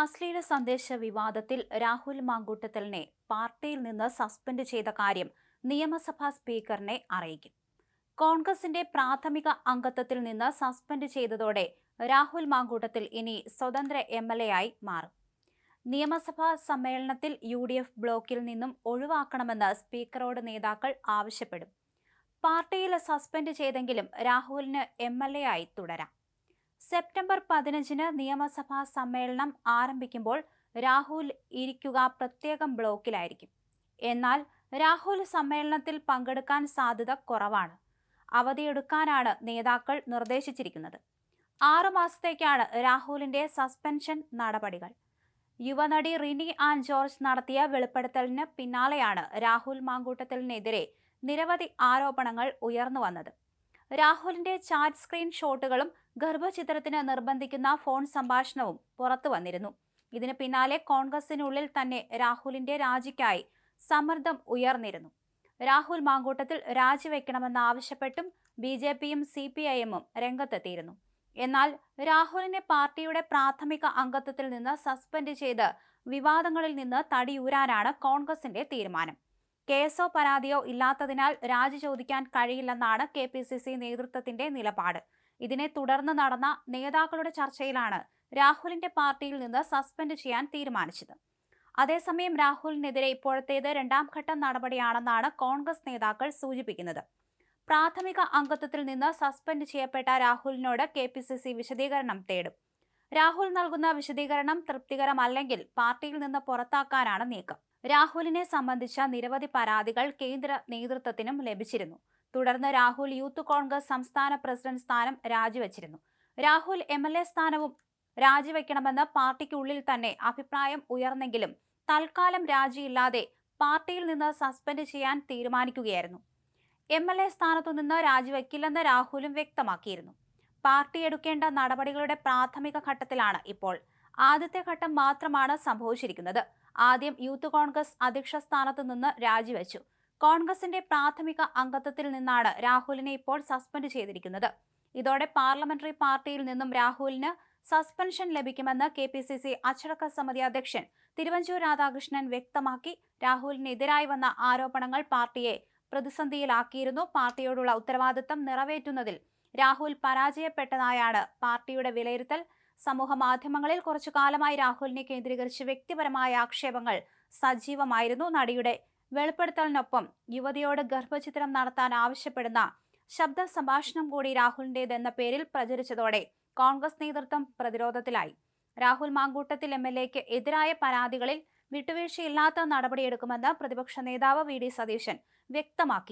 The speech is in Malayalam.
അശ്ലീല സന്ദേശ വിവാദത്തിൽ രാഹുൽ മാങ്കൂട്ടത്തലിനെ പാർട്ടിയിൽ നിന്ന് സസ്പെൻഡ് ചെയ്ത കാര്യം നിയമസഭാ സ്പീക്കറിനെ അറിയിക്കും. കോൺഗ്രസിന്റെ പ്രാഥമിക അംഗത്വത്തിൽ നിന്ന് സസ്പെൻഡ് ചെയ്തതോടെ രാഹുൽ മാങ്കൂട്ടത്തിൽ ഇനി സ്വതന്ത്ര എം എൽ എ ആയി മാറും. നിയമസഭാ സമ്മേളനത്തിൽ യു ഡി എഫ് ബ്ലോക്കിൽ നിന്നും ഒഴിവാക്കണമെന്ന് സ്പീക്കറോട് നേതാക്കൾ ആവശ്യപ്പെടും. പാർട്ടിയിൽ സസ്പെൻഡ് ചെയ്തെങ്കിലും രാഹുലിന് എം എൽ എ ആയി തുടരാം. സെപ്റ്റംബർ പതിനഞ്ചിന് നിയമസഭാ സമ്മേളനം ആരംഭിക്കുമ്പോൾ രാഹുൽ ഇരിക്കുക പ്രത്യേകം ബ്ലോക്കിലായിരിക്കും. എന്നാൽ രാഹുൽ സമ്മേളനത്തിൽ പങ്കെടുക്കാൻ സാധ്യത കുറവാണ്. അവധിയെടുക്കാനാണ് നേതാക്കൾ നിർദ്ദേശിച്ചിരിക്കുന്നത്. ആറു മാസത്തേക്കാണ് രാഹുലിന്റെ സസ്പെൻഷൻ നടപടികൾ. യുവനടി റിനി ആൻ ജോർജ് നടത്തിയ വെളിപ്പെടുത്തലിന് പിന്നാലെയാണ് രാഹുൽ മാങ്കൂട്ടത്തിനെതിരെ നിരവധി ആരോപണങ്ങൾ ഉയർന്നു വന്നത്. രാഹുലിന്റെ ചാറ്റ് സ്ക്രീൻ ഷോട്ടുകളും ഗർഭചിത്രത്തിന് നിർബന്ധിക്കുന്ന ഫോൺ സംഭാഷണവും പുറത്തു വന്നിരുന്നു. ഇതിന് പിന്നാലെ കോൺഗ്രസിനുള്ളിൽ തന്നെ രാഹുലിന്റെ രാജിക്കായി സമ്മർദ്ദം ഉയർന്നിരുന്നു. രാഹുൽ മാങ്കൂട്ടത്തിൽ രാജിവെക്കണമെന്ന് ആവശ്യപ്പെട്ടും ബി ജെ പിയും സി പി ഐ എമ്മും രംഗത്തെത്തിയിരുന്നു. എന്നാൽ രാഹുലിനെ പാർട്ടിയുടെ പ്രാഥമിക അംഗത്വത്തിൽ നിന്ന് സസ്പെൻഡ് ചെയ്ത് വിവാദങ്ങളിൽ നിന്ന് തടിയൂരാനാണ് കോൺഗ്രസിന്റെ തീരുമാനം. കേസോ പരാതിയോ ഇല്ലാത്തതിനാൽ രാജി ചോദിക്കാൻ കഴിയില്ലെന്നാണ് കെ പി സി സി നേതൃത്വത്തിന്റെ നിലപാട്. ഇതിനെ തുടർന്ന് നടന്ന നേതാക്കളുടെ ചർച്ചയിലാണ് രാഹുലിന്റെ പാർട്ടിയിൽ നിന്ന് സസ്പെൻഡ് ചെയ്യാൻ തീരുമാനിച്ചത്. അതേസമയം രാഹുലിനെതിരെ ഇപ്പോഴത്തേത് രണ്ടാം ഘട്ട നടപടിയാണെന്നാണ് കോൺഗ്രസ് നേതാക്കൾ സൂചിപ്പിക്കുന്നത്. പ്രാഥമിക അംഗത്വത്തിൽ നിന്ന് സസ്പെൻഡ് ചെയ്യപ്പെട്ട രാഹുലിനോട് കെ വിശദീകരണം തേടും. രാഹുൽ നൽകുന്ന വിശദീകരണം തൃപ്തികരമല്ലെങ്കിൽ പാർട്ടിയിൽ നിന്ന് പുറത്താക്കാനാണ് നീക്കം. രാഹുലിനെ സംബന്ധിച്ച നിരവധി പരാതികൾ കേന്ദ്ര നേതൃത്വത്തിനും ലഭിച്ചിരുന്നു. തുടർന്ന് രാഹുൽ യൂത്ത് കോൺഗ്രസ് സംസ്ഥാന പ്രസിഡന്റ് സ്ഥാനം രാജിവെച്ചിരുന്നു. രാഹുൽ എം എൽ എ സ്ഥാനവും രാജിവെക്കണമെന്ന് പാർട്ടിക്കുള്ളിൽ തന്നെ അഭിപ്രായം ഉയർന്നെങ്കിലും തൽക്കാലം രാജിയില്ലാതെ പാർട്ടിയിൽ നിന്ന് സസ്പെൻഡ് ചെയ്യാൻ തീരുമാനിക്കുകയായിരുന്നു. എം എൽ എ സ്ഥാനത്തു നിന്ന് രാജിവെക്കില്ലെന്ന് രാഹുലും വ്യക്തമാക്കിയിരുന്നു. പാർട്ടി എടുക്കേണ്ട നടപടികളുടെ പ്രാഥമിക ഘട്ടത്തിലാണ് ഇപ്പോൾ. ആദ്യത്തെ ഘട്ടം മാത്രമാണ് സംഭവിച്ചിരിക്കുന്നത്. ആദ്യം യൂത്ത് കോൺഗ്രസ് അധ്യക്ഷ സ്ഥാനത്തു നിന്ന് രാജിവെച്ചു. കോൺഗ്രസിന്റെ പ്രാഥമിക അംഗത്വത്തിൽ നിന്നാണ് രാഹുലിനെ ഇപ്പോൾ സസ്പെൻഡ് ചെയ്തിരിക്കുന്നത്. ഇതോടെ പാർലമെന്ററി പാർട്ടിയിൽ നിന്നും രാഹുലിന് സസ്പെൻഷൻ ലഭിക്കുമെന്ന് കെ പി സി സി അച്ചടക്ക സമിതി അധ്യക്ഷൻ തിരുവഞ്ചൂർ രാധാകൃഷ്ണൻ വ്യക്തമാക്കി. രാഹുലിനെതിരായി വന്ന ആരോപണങ്ങൾ പാർട്ടിയെ പ്രതിസന്ധിയിലാക്കിയിരുന്നു. പാർട്ടിയോടുള്ള ഉത്തരവാദിത്തം നിറവേറ്റുന്നതിൽ രാഹുൽ പരാജയപ്പെട്ടതായാണ് പാർട്ടിയുടെ വിലയിരുത്തൽ. സമൂഹ മാധ്യമങ്ങളിൽ കുറച്ചു കാലമായി രാഹുലിനെ കേന്ദ്രീകരിച്ച് വ്യക്തിപരമായ ആക്ഷേപങ്ങൾ സജീവമായിരുന്നു നടിയുടെ വെളിപ്പെടുത്തലിനൊപ്പം. യുവതിയോട് ഗർഭചിത്രം നടത്താൻ ആവശ്യപ്പെടുന്ന ശബ്ദ സംഭാഷണം കൂടി രാഹുലിന്റേതെന്ന പേരിൽ പ്രചരിച്ചതോടെ കോൺഗ്രസ് നേതൃത്വം പ്രതിരോധത്തിലായി. രാഹുൽ മാങ്കൂട്ടത്തിൽ എം എൽ എക്ക് എതിരായ പരാതികളിൽ വിട്ടുവീഴ്ചയില്ലാത്ത നടപടിയെടുക്കുമെന്ന് പ്രതിപക്ഷ നേതാവ് വി ഡി സതീശൻ വ്യക്തമാക്കി.